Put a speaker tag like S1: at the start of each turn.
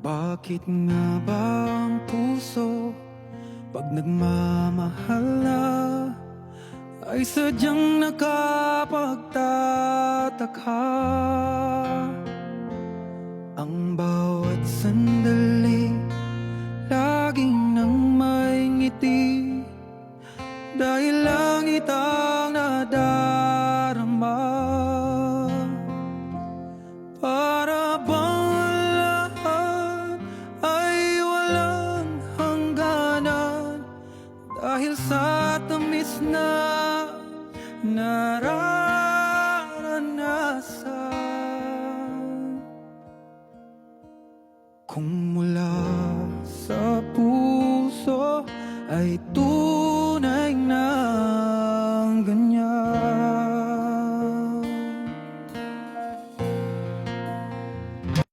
S1: Bakit nga ba ang puso Pag nagmamahal na Ay sadyang nakapagtataka Ang bawat sandali Laging nang may ngiti Dahil langit ang Dahil sa tamis na nararanasan. Kung mula sa puso ay tunay na